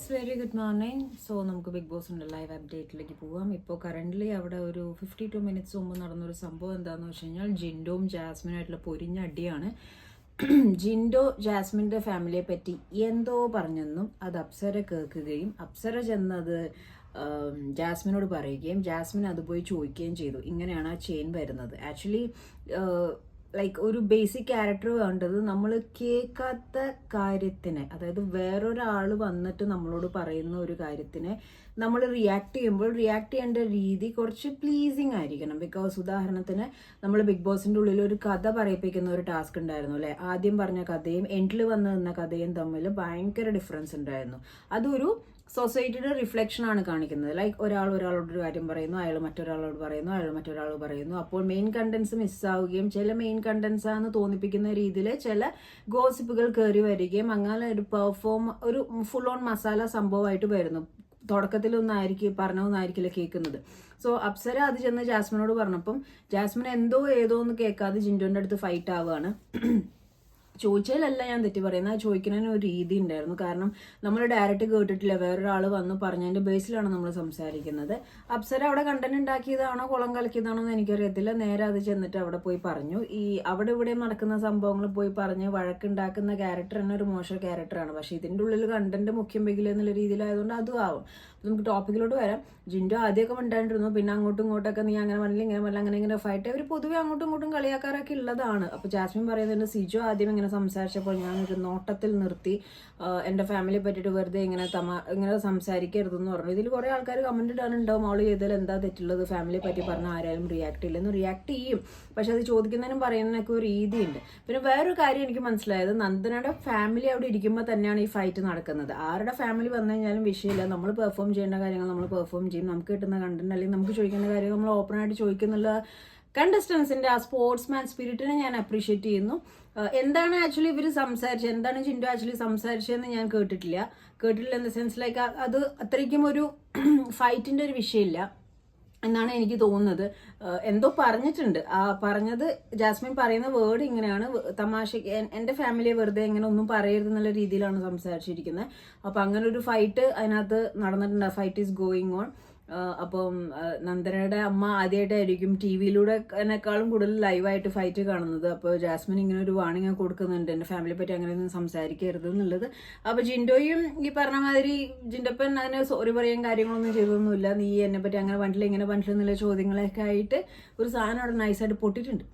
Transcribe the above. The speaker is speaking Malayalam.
Guys very good morning so നമുക്ക് ബിഗ് ബോസിന്റെ ലൈവ് അപ്ഡേറ്റിലേക്ക് പോവാം. ഇപ്പോൾ കറന്റ്ലി അവിടെ ഒരു ഫിഫ്റ്റി ടു മിനിറ്റ്സ് മുമ്പ് നടന്നൊരു സംഭവം എന്താണെന്ന് വെച്ച് കഴിഞ്ഞാൽ ജിൻഡോവും ജാസ്മിനായിട്ടുള്ള പൊരിഞ്ഞ അടിയാണ്. ജിൻഡോ ജാസ്മിന്റെ ഫാമിലിയെ പറ്റി എന്തോ പറഞ്ഞെന്നും അത് അപ്സര കേൾക്കുകയും അപ്സര ചെന്നത് ജാസ്മിനോട് പറയുകയും ജാസ്മിൻ അത് പോയി ചോദിക്കുകയും ചെയ്തു. ഇങ്ങനെയാണ് ആ ചെയിൻ വരുന്നത്. ആക്ച്വലി ലൈക്ക് ഒരു ബേസിക് ക്യാരക്ടർ വേണ്ടത് നമ്മൾ കേൾക്കാത്ത കാര്യത്തിനെ അതായത് വേറൊരാൾ വന്നിട്ട് നമ്മളോട് പറയുന്ന ഒരു കാര്യത്തിനെ നമ്മൾ റിയാക്ട് ചെയ്യുമ്പോൾ റിയാക്ട് ചെയ്യേണ്ട രീതി കുറച്ച് പ്ലീസിങ് ആയിരിക്കണം. ബിക്കോസ് ഉദാഹരണത്തിന് നമ്മൾ ബിഗ് ബോസിന്റെ ഉള്ളിൽ ഒരു കഥ പറയിപ്പിക്കുന്ന ഒരു ടാസ്ക് ഉണ്ടായിരുന്നു അല്ലെ? ആദ്യം പറഞ്ഞ കഥയും എൻഡിൽ വന്ന് നിന്ന കഥയും തമ്മിൽ ഭയങ്കര ഡിഫറൻസ് ഉണ്ടായിരുന്നു. അതൊരു സൊസൈറ്റിയുടെ റിഫ്ലക്ഷൻ ആണ് കാണിക്കുന്നത്. ലൈക്ക് ഒരാൾ ഒരാളോട് ഒരു കാര്യം പറയുന്നു അയാൾ മറ്റൊരാളോട് പറയുന്നു അയാൾ മറ്റൊരാൾ പറയുന്നു. അപ്പോൾ മെയിൻ കണ്ടൻസ് മിസ്സാവുകയും ചില മെയിൻ കണ്ടന്റ്സ് ആണെന്ന് തോന്നിപ്പിക്കുന്ന രീതിയിൽ ചില ഗോസിപ്പുകൾ കയറി വരികയും അങ്ങനെ ഒരു പെർഫോം ഒരു ഫുൾ ഓൺ മസാല സംഭവമായിട്ട് വരുന്നു. തുടക്കത്തിലൊന്നായിരിക്കും പറഞ്ഞൊന്നായിരിക്കില്ല കേൾക്കുന്നത്. സോ അപ്സര അത് ചെന്ന് ജാസ്മിനോട് പറഞ്ഞപ്പം ജാസ്മിൻ എന്തോ ഏതോ എന്ന് കേൾക്കാതെ ജിൻഡോന്റെ അടുത്ത് ഫൈറ്റ് ആവുകയാണ് ചോദിച്ചാലല്ല ഞാൻ തെറ്റി പറയുന്നത് ആ ചോദിക്കുന്നതിന് ഒരു രീതി ഉണ്ടായിരുന്നു. കാരണം നമ്മൾ ഡയറക്റ്റ് കേട്ടിട്ടില്ല. വേറൊരാൾ വന്ന് പറഞ്ഞതിന്റെ ബേസിലാണ് നമ്മൾ സംസാരിക്കുന്നത്. അപ്സര അവിടെ കണ്ടന്റ് ഉണ്ടാക്കിയതാണോ? കുളം കലക്കിയതാണോ എന്ന് എനിക്കറിയത്തില്ല. നേരെ അത് ചെന്നിട്ട് അവിടെ പോയി പറഞ്ഞു. ഈ അവിടെ ഇവിടെ നടക്കുന്ന സംഭവങ്ങൾ പോയി പറഞ്ഞ് വഴക്കുണ്ടാക്കുന്ന ക്യാരക്ടർ തന്നെ ഒരു മോശം ക്യാരക്ടറാണ് പക്ഷേ ഇതിന്റെ ഉള്ളിൽ കണ്ടന്റ് മുഖ്യം വെക്കില്ല എന്നുള്ള രീതിയിലായതുകൊണ്ട് അതും ആവും. നമുക്ക് ടോപ്പിക്കിലോട്ട് വരാം. ജിൻഡോ ആദ്യമൊക്കെ മിണ്ടാണ്ടിരുന്നു. പിന്നെ അങ്ങോട്ടും ഇങ്ങോട്ടൊക്കെ നീ അങ്ങനെ പറഞ്ഞില്ല ഇങ്ങനെ പറഞ്ഞില്ല അങ്ങനെ ഇങ്ങനെ ഫൈറ്റ് അവർ പൊതുവെ അങ്ങോട്ടും ഇങ്ങോട്ടും കളിയാക്കാറൊക്കെ ഉള്ളതാണ്. അപ്പോൾ ജാസ്മിൻ പറയുന്നുണ്ട് സിജോ ആദ്യം ഇങ്ങനെ സംസാരിച്ചപ്പോൾ ഞാനൊരു നോട്ടത്തിൽ നിർത്തി എന്റെ ഫാമിലി പറ്റിയിട്ട് വെറുതെ ഇങ്ങനെ തമാ ഇങ്ങനെ സംസാരിക്കരുതെന്ന് പറഞ്ഞു. ഇതിൽ കുറേ ആൾക്കാർ കമന്റ് ഇടാനുണ്ടാവും അവൾ ചെയ്തതിൽ എന്താ തെറ്റുള്ളത്? ഫാമിലിയെ പറ്റി പറഞ്ഞാൽ ആരായാലും റിയാക്ട് ഇല്ലെന്ന് റിയാക്ട് ചെയ്യും. പക്ഷെ അത് ചോദിക്കുന്നതിനും പറയുന്നതിനൊക്കെ ഒരു രീതിയുണ്ട്. പിന്നെ വേറൊരു കാര്യം എനിക്ക് മനസ്സിലായത് നന്ദനയുടെ ഫാമിലി അവിടെ ഇരിക്കുമ്പോൾ തന്നെയാണ് ഈ ഫൈറ്റ് നടക്കുന്നത്. ആരുടെ ഫാമിലി വന്നു കഴിഞ്ഞാലും വിഷയമില്ല. നമ്മൾ പെർഫോം ചെയ്യേണ്ട കാര്യങ്ങൾ നമ്മൾ പെർഫോം ചെയ്യും. നമുക്ക് കിട്ടുന്ന കണ്ടന്റ് അല്ലെങ്കിൽ നമുക്ക് ചോദിക്കേണ്ട കാര്യങ്ങൾ നമ്മൾ ഓപ്പൺ ആയിട്ട് ചോദിക്കുന്നുള്ള കണ്ടസ്റ്റൻസിന്റെ ആ സ്പോർട്സ്മാൻ സ്പിരിറ്റിനെ ഞാൻ അപ്രീഷിയേറ്റ് ചെയ്യുന്നു. എന്താണ് ആക്ച്വലി ഇവർ സംസാരിച്ചത് എന്താണ് ചിൻഡു ആക്ച്വലി സംസാരിച്ചതെന്ന് ഞാൻ കേട്ടിട്ടില്ല. കേട്ടിട്ടില്ല ഇൻ ദ സെൻസ് ലൈക്ക് അത് അത്രയ്ക്കും ഒരു ഫൈറ്റിന്റെ ഒരു വിഷയമില്ല എന്നാണ് എനിക്ക് തോന്നുന്നത്. എന്തോ പറഞ്ഞിട്ടുണ്ട്. ആ പറഞ്ഞത് ജാസ്മിൻ പറയുന്ന വേർഡ് ഇങ്ങനെയാണ്. തമാശ എന്റെ ഫാമിലിയെ വെറുതെ ഇങ്ങനെ ഒന്നും പറയരുത് എന്നുള്ള രീതിയിലാണ് സംസാരിച്ചിരിക്കുന്നത്. അപ്പൊ അങ്ങനെ ഒരു ഫൈറ്റ് അതിനകത്ത് നടന്നിട്ടുണ്ട്. ഫൈറ്റ് ഈസ് ഗോയിങ് ഓൺ അപ്പം നന്ദനയുടെ അമ്മ ആദ്യമായിട്ടായിരിക്കും ടി വിയിലൂടെ എന്നെക്കാളും കൂടുതൽ ലൈവായിട്ട് ഫൈറ്റ് കാണുന്നത്. അപ്പോൾ ജാസ്മിൻ ഇങ്ങനെ ഒരു വാണിംഗ് കൊടുക്കുന്നുണ്ട്. എന്റെ ഫാമിലിയെ പറ്റി അങ്ങനെയൊന്നും സംസാരിക്കരുത് എന്നുള്ളത്. അപ്പോൾ ജിൻഡോയും ഈ പറഞ്ഞ മാതിരി ജിൻഡപ്പൻ അതിന് സോറി പറയാൻ കാര്യങ്ങളൊന്നും ചെയ്തൊന്നുമില്ല. നീ എന്നെ പറ്റി അങ്ങനെ പണ്ടില്ല ഇങ്ങനെ പണ്ടില്ല എന്നുള്ള ചോദ്യങ്ങളൊക്കെ ആയിട്ട് ഒരു സാധനം അവിടെ നൈസായിട്ട് പൊട്ടിയിട്ടുണ്ട്.